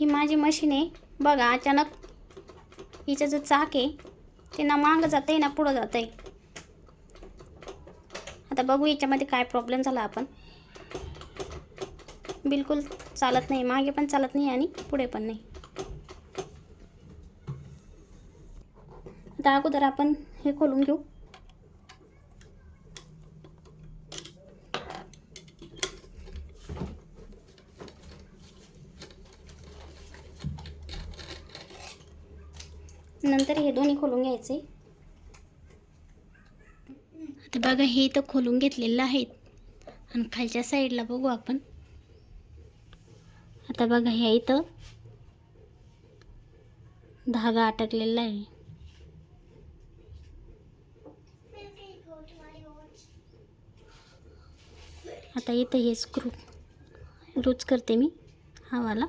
ही माझी मशीन आहे. बघा अचानक हिचं जो चाक आहे ते ना मागं जातं आहे ना पुढं जातं आहे आता बघू याच्यामध्ये काय प्रॉब्लेम झाला आपण. बिलकुल चालत नाही मागे पण चालत नाही आणि पुढे पण नाही. आता अगोदर आपण हे खोलून घेऊ. नंतर हे दोन्ही खोलून घ्यायचे. आता बघा हे तर खोलून घेतलेलं आहेत. आणि खालच्या साईडला बघू आपण. आता बघा ह्या इथं धागा अटकलेला आहे. आता इथं हे स्क्रू लूज करते मी हा वाला